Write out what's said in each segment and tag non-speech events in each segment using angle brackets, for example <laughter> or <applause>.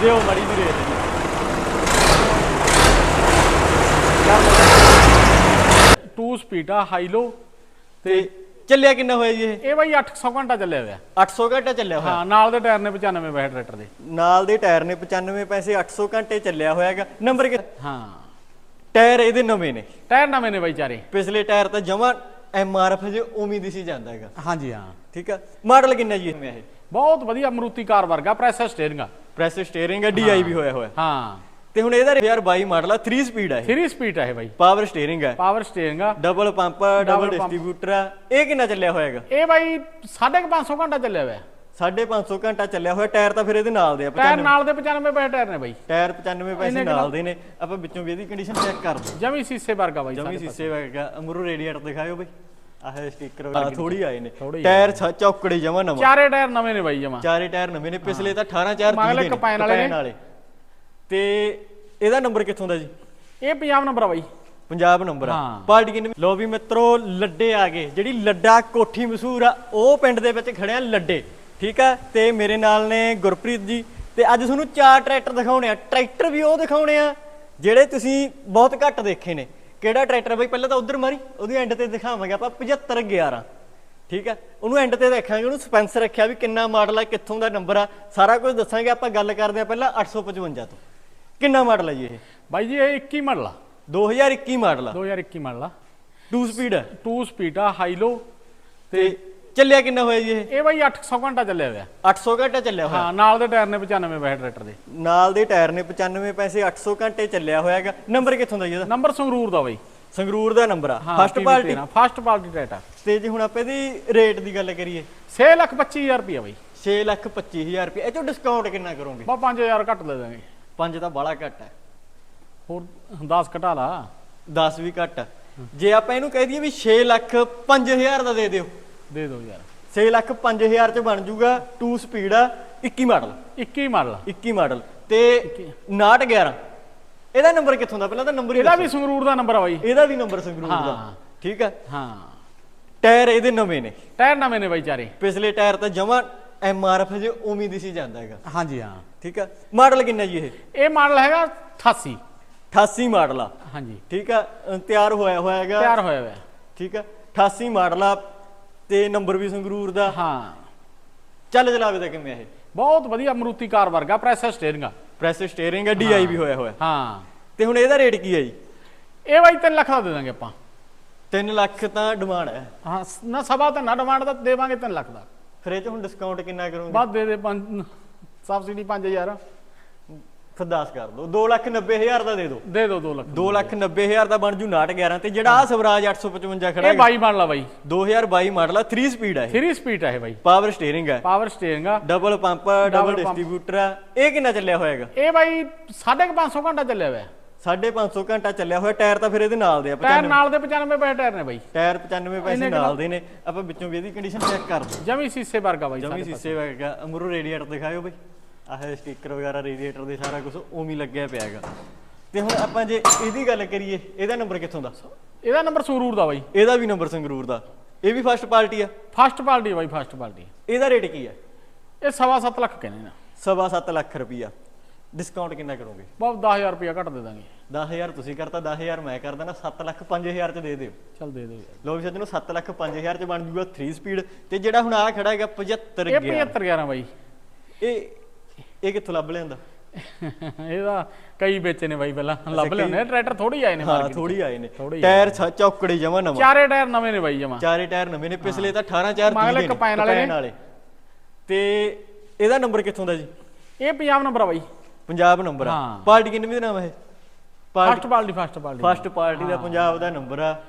ਦੀ rate ਜੀ two speed ਆ high low ਤੇ ਚੱਲਿਆ ਕਿੰਨਾ ਹੋਇਆ ਜੀ ਇਹ? ਇਹ ਬਾਈ 800 ਘੰਟਾ ਚੱਲਿਆ ਹੋਇਆ। 800 ਘੰਟਾ ਚੱਲਿਆ ਹੋਇਆ? ਹਾਂ ਨਾਲ ਦੇ ਟਾਇਰ ਨੇ 95 ਬੈਟ ਟਰੈਕਟਰ ਦੇ। ਨਾਲ ਦੇ ਟਾਇਰ ਨੇ 95 ਪੈਸੇ 800 ਘੰਟੇ ਚੱਲਿਆ ਹੋਇਆ ਹੈਗਾ। ਨੰਬਰ ਕਿ? ਹਾਂ। ਟਾਇਰ ਇਹਦੇ ਨਵੇਂ ਨੇ। ਟਾਇਰ ਨਵੇਂ ਨੇ ਬਾਈ ਚਾਰੇ। ਪਿਛਲੇ ਟਾਇਰ ਤਾਂ ਜਮਾ ਐਮਆਰਐਫ ਜੇ ਉਮੀਦ ਸੀ ਜਾਂਦਾ ਹੈਗਾ। ਹਾਂਜੀ ਹਾਂ। ਠੀਕ ਆ? ਮਾਡਲ ਕਿੰਨਾ ਜੀ ਇਹ? ਬਹੁਤ ਵਧੀਆ ਮਰੂਤੀ ਕਾਰ ਵਰਗਾ ਪ੍ਰੈਸ ਸਟੀਅਰਿੰਗ ਆ। ਪ੍ਰੈਸ ਸਟੀਅਰਿੰਗ ਹੈ ਡੀਆਈ ਵੀ ਹੋਇਆ ਹੋਇਆ। ਹਾਂ। ਤੇ ਹੁਣ ਇਹਦਾ 2022 ਮਾਡਲ ਆ 3 ਸਪੀਡ ਆ ਇਹ। 3 ਸਪੀਡ ਆ ਇਹ ਬਾਈ। ਪਾਵਰ ਸਟੀਅਰਿੰਗ ਹੈ ਪਾਵਰ ਸਟੀਅਰਿੰਗ ਆ। Double pump double. ਡਿਸਟ੍ਰੀਬਿਊਟਰ ਆ। ਇਹ ਕਿੰਨਾ ਚੱਲਿਆ ਹੋਇਆਗਾ ਇਹ ਬਾਈ 550 ਘੰਟਾ ਚੱਲਿਆ ਹੋਇਆ। 550 ਘੰਟਾ ਚੱਲਿਆ ਹੋਇਆ। ਟਾਇਰ ਤਾਂ ਫਿਰ ਇਹਦੇ ਨਾਲ ਦੇ ਆ ਟਾਇਰ 95 ਨਾਲ ਦੇ 95 ਬੈਟ ਟਾਇਰ ਨੇ ਬਾਈ। ਟਾਇਰ 95 ਪੈਸੇ ਨਾਲ ਦੇ ਨੇ। ਆਪਾਂ ਵਿੱਚੋਂ ਵੀ ਇਹਦੀ ਕੰਡੀਸ਼ਨ ਚੈੱਕ ਕਰਦੇ ਜਮੀ ਸੀਸੇ ਵਰਗਾ ਬਾਈ ਜਮੀ ਸੀਸੇ ਵਰਗਾ। ਅਮਰੂ ਰੇਡੀਏਟਰ ਦਿਖਾਇਓ ਬਈ। ਆਹ ਸਟicker ਵਗੈਰਾ ਥੋੜੀ ਆਏ ਨੇ। ਥੋੜ੍ਹੀ ਟਾਇਰ ਛ- ਚੌਕੜੇ ਜਮਾ ਨਵਾਂ। ਚਾਰੇ ਟਾਇਰ ਨਵੇਂ ਨੇ ਬਾਈ ਜਮਾ। ਚਾਰੇ ਟਾਇਰ ਨਵੇਂ ਨੇ ਪਿਛਲੇ ਤਾਂ 18 4 ਮਗਲੇ ਕਪੈਨ ਵਾਲੇ ਨੇ। ਤੇ ਇਹਦਾ ਨੰਬਰ ਕਿੱਥੋਂ ਦਾ ਜੀ? ਇਹ ਪੰਜਾਬ ਨੰਬਰ ਆ ਬਾਈ। ਪੰਜਾਬ ਨੰਬਰ ਆ। ਹਾਂ। ਪਾਰਟੀ ਕਿੰਨੀ ਲੋ ਵੀ ਮਿੱਤਰੋ ਲੱਡੇ ਆ ਗਏ। ਜਿਹੜੀ ਲੱਡਾ ਕੋਠੀ ਮਸ਼ਹੂਰ ਆ ਉਹ ਪਿੰਡ ਦੇ ਵਿੱਚ ਖੜਿਆ ਲੱਡੇ। ਠੀਕ ਆ? ਤੇ ਮੇਰੇ ਨਾਲ ਨੇ ਗੁਰਪ੍ਰੀਤ ਜੀ। ਤੇ ਅੱਜ ਤੁਹਾਨੂੰ ਚਾਰ ਟਰੈਕਟਰ ਦਿਖਾਉਣੇ ਆ। ਟਰੈਕਟਰ ਵੀ ਉਹ ਦਿਖਾਉਣੇ ਆ ਜਿਹੜੇ ਤੁਸੀਂ ਬਹੁਤ ਘੱਟ ਦੇਖੇ ਨੇ। ਕਿਹੜਾ ਟਰੈਕਟਰ ਬਈ ਪਹਿਲਾਂ ਤਾਂ ਉਧਰ ਮਾਰੀ ਉਹਦੀ ਐਂਡ ਤੇ ਦਿਖਾਵਾਂਗੇ ਆਪਾਂ 75 11 ਠੀਕ ਆ? ਉਹਨੂੰ ਐਂਡ ਤੇ ਦੇਖਾਂਗੇ ਉਹਨੂੰ ਸਪੈਂਸਰ ਰੱਖਿਆ ਵੀ ਕਿੰਨਾ ਮਾਡਲ ਆ ਕਿੱਥੋਂ ਦਾ ਨੰਬਰ ਆ। ਸਾਰਾ ਕੁਝ ਦੱਸਾਂਗੇ ਆਪਾਂ ਗੱਲ ਕਰਦੇ ਆ ਪਹਿਲਾਂ 855 ਤੋਂ। ਕਿੰਨਾ ਮਾਡਲ ਆ ਜੀ ਇਹ? ਬਾਈ ਜੀ ਇਹ 21 ਮਾਡਲ ਆ। 2021 ਮਾਡਲ ਆ। 2021 ਮਾਡਲ ਆ। 2 ਸਪੀਡ ਆ। ਟੂ ਸਪੀਡ ਆ ਹਾਈ ਲੋ ਤੇ ਚੱਲਿਆ ਕਿੰਨਾ ਹੋਇਆ ਜੀ ਇਹ? ਇਹ ਬਾਈ 800 ਘੰਟਾ ਚੱਲਿਆ ਹੋਇਆ। 800 ਘੰਟਾ ਚੱਲਿਆ ਹੋਇਆ? ਹਾਂ ਨਾਲ ਦੇ ਟਾਇਰ ਨੇ 95 ਬੈਟ ਟਰੈਕਟਰ ਦੇ। ਨਾਲ ਦੇ ਟਾਇਰ ਨੇ 95 ਪੈਸੇ 800 ਘੰਟੇ ਚੱਲਿਆ ਹੋਇਆ ਹੈਗਾ। ਨੰਬਰ ਕਿੱਥੋਂ ਦਾ ਜੀ ਇਹਦਾ? ਨੰਬਰ ਸੰਗਰੂਰ ਦਾ ਬਾਈ। ਸੰਗਰੂਰ ਦਾ ਨੰਬਰ ਆ। First party? First party tractor. ਤੇ ਜੇ ਹੁਣ ਆਪਾਂ ਇਹਦੀ ਰੇਟ ਦੀ ਗੱਲ ਕਰੀਏ? 6 ਲੱਖ 25000 ਰੁਪਏ ਬਾਈ। 6 ਲੱਖ 25000 ਰੁਪਏ ਇਹ ਚੋਂ ਡਿਸਕਾਊਂਟ ਕਿੰਨਾ ਕਰੋਗੇ? ਬਾ 5000 ਘੱਟ ਦੇ ਦਾਂਗੇ। ਪੰਜ ਤਾਂ ਬਾਲਾ ਘੱਟ ਹੈ। ਹੋਰ 10 ਘਟਾ ਲਾ। 10 ਵੀ ਘੱਟ। ਜੇ ਆਪਾਂ ਇਹਨੂੰ ਕਹਿ ਦਈਏ ਵੀ 6 ਲੱਖ 5000 ਦਾ ਦੇ ਦਿਓ ਦੇ ਦਿਓ ਯਾਰ। 6 ਲੱਖ 5000 ਚ ਬਣ ਜਾਊਗਾ 2 ਸਪੀਡ ਆ। 21 ਮਾਡਲ। 21 ਮਾਡਲ। 21 ਮਾਡਲ। ਤੇ 911 ਇਹਦਾ ਨੰਬਰ ਕਿੱਥੋਂ ਦਾ? ਪਹਿਲਾਂ ਤਾਂ ਨੰਬਰ ਹੀ ਇਹਦਾ। ਵੀ ਸੰਗਰੂਰ ਦਾ ਨੰਬਰ ਆ ਬਾਈ। ਇਹਦਾ ਵੀ ਨੰਬਰ ਸੰਗਰੂਰ ਦਾ। ਹਾਂ। ਠੀਕ ਹੈ ਹਾਂ। ਟਾਇਰ ਇਹਦੇ ਨਵੇਂ ਨੇ। ਟਾਇਰ ਨਵੇਂ ਨੇ ਬਾਈ ਚਾਰੇ। ਪਿਛਲੇ ਟਾਇਰ ਤਾਂ ਜਮਾ ਐਮਆਰਐਫ ਜੇ ਉਮੀਦ ਸੀ ਜਾਂਦਾ ਹੈਗਾ। ਹਾਂਜੀ ਹਾਂ। ਠੀਕ ਹੈ ਮਾਡਲ ਕਿੰਨਾ ਜੀ ਇਹ? ਇਹ ਮਾਡਲ ਹੈਗਾ 88 88 ਮਾਡਲ ਆ। ਹਾਂਜੀ। ਠੀਕ ਆ? ਤਿਆਰ ਹੋਇਆ ਹੋਇਆ ਹੈਗਾ। ਤਿਆਰ ਹੋਇਆ ਹੋਇਆ। ਠੀਕ ਆ? 88 ਮਾਡਲ ਆ। ਤੇ ਨੰਬਰ ਵੀ ਸੰਗਰੂਰ ਦਾ। ਹਾਂ। ਚੱਲ ਚਲਾਵੇ ਦਾ ਕਿਵੇਂ ਇਹ? ਬਹੁਤ ਵਧੀਆ ਮਰੂਤੀ ਕਾਰ ਵਰਗਾ ਪ੍ਰੈਸ ਸਟੀਅਰਿੰਗ ਆ। ਪ੍ਰੈਸ ਸਟੀਅਰਿੰਗ ਆ ਡੀਆਈ ਵੀ ਹੋਇਆ ਹੋਇਆ। ਹਾਂ। ਤੇ ਹੁਣ ਇਹਦਾ ਰੇਟ ਕੀ ਹੈ ਜੀ? ਇਹ ਬਾਈ 3 ਲੱਖ ਦਾ ਦੇ ਦਾਂਗੇ ਆਪਾਂ। 3 ਲੱਖ ਤਾਂ ਡਿਮਾਂਡ ਹੈ। ਹਾਂ ਨਾ ਸਭਾ ਤਾਂ ਨਾ ਡਿਮਾਂਡ ਦਾ ਦੇਵਾਂਗੇ 3 ਲੱਖ ਦਾ। ਫਿਰ ਇਹ ਚ ਹੁਣ ਡਿਸਕਾਊਂਟ ਕਿੰਨਾ ਕਰੋਗੇ? ਬਾਅਦ ਦੇ ਦੇ ਪੰਜ ਸਬਸਿਡੀ 5000 ਫਿਰ 10 ਕਰ ਦਿਓ 2 ਲੱਖ 90 ਹਜ਼ਾਰ ਦਾ ਦੇ ਦਿਓ ਦੇ ਦਿਓ 2 ਲੱਖ 2 ਲੱਖ 90 ਹਜ਼ਾਰ ਦਾ ਬਣ ਜੂ 911 ਤੇ। ਜਿਹੜਾ ਆ ਸਵਰਾਜ 855 ਖੜਾ ਇਹ ਹੈ। ਬਾਈ ਮਾਡਲ ਆ ਬਾਈ। 2022 ਮਾਡਲ ਆ 3 ਸਪੀਡ ਆ ਇਹ। 3 ਸਪੀਡ ਆ ਇਹ ਬਾਈ। ਪਾਵਰ ਸਟੀਅਰਿੰਗ ਹੈ ਪਾਵਰ ਸਟੀਅਰਿੰਗ ਆ। Double pump double pump। Distributor ਆ। ਇਹ ਕਿੰਨਾ ਚੱਲਿਆ ਹੋਏਗਾ ਇਹ ਬਾਈ 550 ਘੰਟਾ ਚੱਲਿਆ ਹੋਇਆ। 550 ਘੰਟਾ ਚੱਲਿਆ ਹੋਇਆ। ਟਾਇਰ ਤਾਂ ਫਿਰ ਇਹਦੇ ਨਾਲ ਦੇ ਆ ਟਾਇਰ 95 ਨਾਲ ਦੇ 95 ਬੈਟ ਟਾਇਰ ਨੇ ਬਾਈ। ਟਾਇਰ 95 ਪੈਸੇ ਨਾਲ ਦੇ ਨੇ। ਆਪਾਂ ਵਿੱਚੋਂ ਵੀ ਇਹਦੀ ਕੰਡੀਸ਼ਨ ਚੈੱਕ ਕਰਦੇ ਜਮੀ ਸੀਸੇ ਵਰਗਾ ਬਾਈ ਜਮੀ ਸਾਡੇ ਸੀਸੇ ਵਰਗਾ। ਅਮਰੂ ਰੇਡੀਏਟਰ ਦਿਖਾਇਓ ਬਈ। ਆਹ ਸਟicker ਵਗੈਰਾ ਰੇਡੀਏਟਰ ਦੇ ਸਾਰਾ ਕੁਝ ਉਵੇਂ ਹੀ ਲੱਗਿਆ ਪਿਆ ਹੈਗਾ। ਤੇ ਹੁਣ ਆਪਾਂ ਜੇ ਇਹਦੀ ਗੱਲ ਕਰੀਏ ਇਹਦਾ ਨੰਬਰ ਕਿੱਥੋਂ ਦਾ। ਇਹਦਾ ਨੰਬਰ ਸੰਗਰੂਰ ਦਾ ਬਾਈ। ਇਹਦਾ ਵੀ ਨੰਬਰ ਸੰਗਰੂਰ ਦਾ। ਇਹ ਵੀ ਫਸਟ ਪਾਰਟੀ ਆ। ਫਸਟ ਪਾਰਟੀ ਬਾਈ ਫਸਟ ਪਾਰਟੀ। ਇਹਦਾ ਰੇਟ ਕੀ ਹੈ ਇਹ ਸਵਾ ਲੱਖ ਕਹਿੰਦੇ ਨੇ। ਸਵਾ ਸੱਤ ਲੱਖ ਰੁਪਈਆ। ਡਿਸਕਾਊਂਟ ਕਿੰਨਾ ਕਰੋਗੇ? ਬਹੁਤ 10000 ਰੁਪਇਆ ਘੱਟ ਦੇ ਦਾਂਗੇ। 10000 ਤੁਸੀਂ ਕਰਤਾ 10000 ਮੈਂ ਕਰ ਦੇਣਾ 7 ਲੱਖ 5000 ਚ ਦੇ ਦਿਓ। ਚੱਲ ਦੇ ਦਿਓ ਲੋ ਵੀ ਸੱਜਣੋ 7 ਲੱਖ 5000 ਚ ਬਣ ਜੂਗਾ 3 ਸਪੀਡ ਤੇ ਜਿਹੜਾ ਹੁਣ ਆ ਖੜਾ ਹੈਗਾ 75 ਇਹ 75 11 ਬਾਈ। ਇਹ ਇਹ ਕਿੱਥੋਂ ਲੱਭ ਲਿਆਂਦਾ? <laughs> ਇਹਦਾ ਕਈ ਵੇਚੇ ਨੇ ਬਾਈ ਪਹਿਲਾਂ। ਲੱਭ ਲਿਆਉਂਦੇ ਟਰੈਕਟਰ ਥੋੜੀ ਆਏ ਨੇ ਹਾਂ ਮਾਰਕੀਟ ਥੋੜੀ ਆਏ ਨੇ। ਟਾਇਰ ਚੌਕੜੇ ਜਮਾ ਨਵਾਂ। ਚਾਰੇ ਟਾਇਰ ਨਵੇਂ ਨੇ ਬਾਈ ਜਮਾ। ਚਾਰੇ ਟਾਇਰ ਨਵੇਂ ਨੇ ਪਿਛਲੇ ਤਾਂ 18 4 ਮਗਲੇ ਕਪੈਨ ਵਾਲੇ ਨੇ। ਤੇ ਇਹਦਾ ਨੰਬਰ ਕਿੱਥੋਂ ਦਾ ਜੀ? ਇਹ ਪੰਜਾਬ ਨੰਬਰ ਆ ਬਾਈ। ਪੰਜਾਬ ਨੰਬਰ ਆ। ਪਾਰਟੀ ਕਿੰਨੀ ਦਾ ਨਾਮ ਹੈ first party first party first party ਦਾ ਪੰਜਾਬ ਦਾ ਨੰਬਰ ਆ।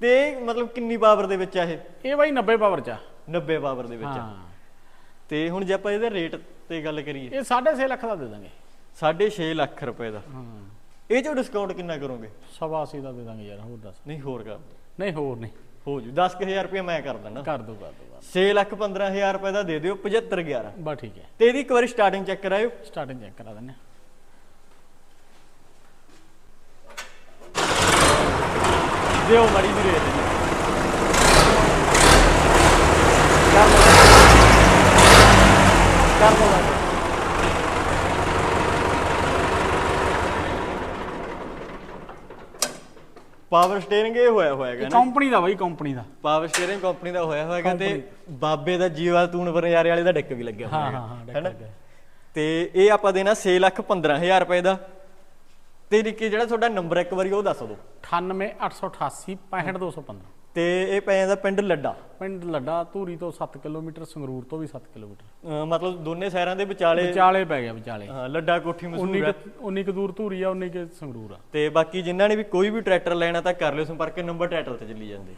ਤੇ- ਮਤਲਬ ਕਿੰਨੀ ਪਾਵਰ ਦੇ ਵਿੱਚ ਆ ਇਹ? ਇਹ ਬਾਈ 90 ਪਾਵਰ ਚ ਆ। 90 ਪਾਵਰ ਦੇ ਵਿੱਚ ਆ। ਤੇ ਹੁਣ ਜੇ ਆਪਾਂ ਇਹਦੇ ਰੇਟ ਤੇ ਗੱਲ ਕਰੀਏ। ਇਹ 6.5 ਲੱਖ ਦਾ ਦੇ ਦਾਂਗੇ। 6.5 ਲੱਖ ਰੁਪਏ ਦਾ। ਹਾਂ। ਇਹ ਚੋਂ ਡਿਸਕਾਊਂਟ ਕਿੰਨਾ ਕਰੋਗੇ? ਸਵਾ ਦਾ ਦੇ ਦਾਂਗੇ ਯਾਰ ਹੋਰ ਦੱਸ। ਨਹੀਂ ਹੋਰ ਕਰ ਦਿਓ। ਨਹੀਂ ਹੋਰ ਨਹੀਂ। ਹੋ ਜੂ। 10000 ਰੁਪਏ ਮੈਂ ਕਰ ਦਿੰਦਾ। ਕਰ ਦੋ ਕਰ ਦੋ ਬਸ 6 ਲੱਖ 15000 ਰੁਪਏ ਦਾ ਦੇ ਦਿਓ 75 11 ਬਸ ਠੀਕ ਹੈ। ਤੇ ਇਹਦੀ ਇੱਕ ਵਾਰੀ ਸਟਾਰਟਿੰਗ ਚੈੱਕ ਕਰਾਇਓ। ਸਟਾਰਟਿੰਗ ਚੈੱਕ ਕਰਾ ਦਿੰਦੇ ਹਾਂ। ਦਿਓ ਮੜੀ ਦੀ ਰੇਟ। ਪਾਵਰ ਸਟੀਅਰਿੰਗ ਇਹ ਹੋਇਆ ਹੋਇਆ ਹੈਗਾ ਨਾ। ਕੰਪਨੀ ਦਾ ਬਾਈ ਕੰਪਨੀ ਦਾ। ਪਾਵਰ ਸਟੀਅਰਿੰਗ ਕੰਪਨੀ ਦਾ ਹੋਇਆ ਹੋਇਆ ਹੈਗਾ ਤੇ ਬਾਬੇ ਦਾ ਜੀਵਾ ਤੂਣ ਬਰਨਿਆਰੇ ਵਾਲੇ ਦਾ ਡਿੱਕ ਵੀ ਲੱਗਿਆ ਹੋਇਆ ਹਾਂ, ਹਾਂ, ਤੇ ਇਹ ਆਪਾਂ ਦੇਣਾ 615000 ਰੁਪਏ ਦਾ। ਤੇ ਨਿੱਕੀ ਜਿਹੜਾ ਤੁਹਾਡਾ ਨੰਬਰ ਇੱਕ ਵਾਰੀ ਉਹ ਦੱਸ ਦਿਓ। 9888865215 ਤੇ ਇਹ ਪੈ ਜਾਂਦਾ ਪਿੰਡ ਲੱਡਾ। ਪਿੰਡ ਲੱਡਾ ਧੂਰੀ ਤੋਂ 7 ਕਿਲੋਮੀਟਰ ਸੰਗਰੂਰ ਤੋਂ ਵੀ 7 ਕਿਲੋਮੀਟਰ। ਅਹ ਮਤਲਬ ਦੋਨੇ ਸ਼ਹਿਰਾਂ ਦੇ ਵਿਚਾਲੇ ਵਿਚਾਲੇ ਪੈ ਗਿਆ ਵਿਚਾਲੇ। ਹਾਂ, ਲੱਡਾ ਕੋਠੀ 19 ਮਸੂਰ ਹੈ ਕੁ- 19 ਕੁ ਦੂਰ ਧੂਰੀ ਆ 19 ਕੁ ਸੰਗਰੂਰ ਆ। ਤੇ ਬਾਕੀ ਜਿਨ੍ਹਾਂ ਨੇ ਵੀ ਕੋਈ ਵੀ ਟਰੈਕਟਰ ਲੈਣਾ ਤਾਂ ਕਰ ਲਿਓ ਸੰਪਰਕ ਨੰਬਰ ਟਾਈਟਲ ਤੇ ਚੱਲੀ ਜਾਂਦੇ।